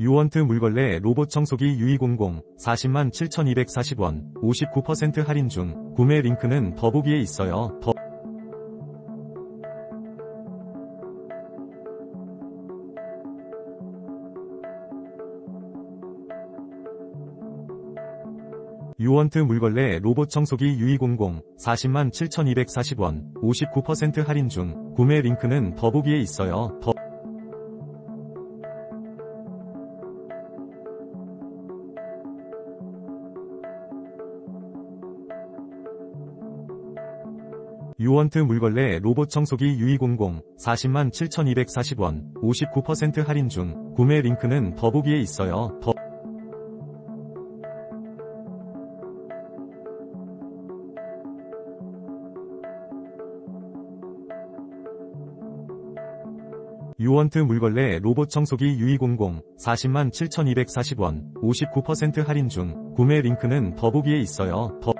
유원트 물걸레 로봇 청소기 유이00 40만 7,240원 59% 할인 중 구매 링크는 더보기에 있어요. 더 유원트 물걸레 로봇 청소기 유이00 40만 7,240원 59% 할인 중 구매 링크는 더보기에 있어요. 더 유원트 물걸레 로봇 청소기 유이00 40만 7,240원 59% 할인 중 구매 링크는 더보기에 있어요. 더 유원트 물걸레 로봇 청소기 유이00 40만 7,240원 59% 할인 중 구매 링크는 더보기에 있어요. 더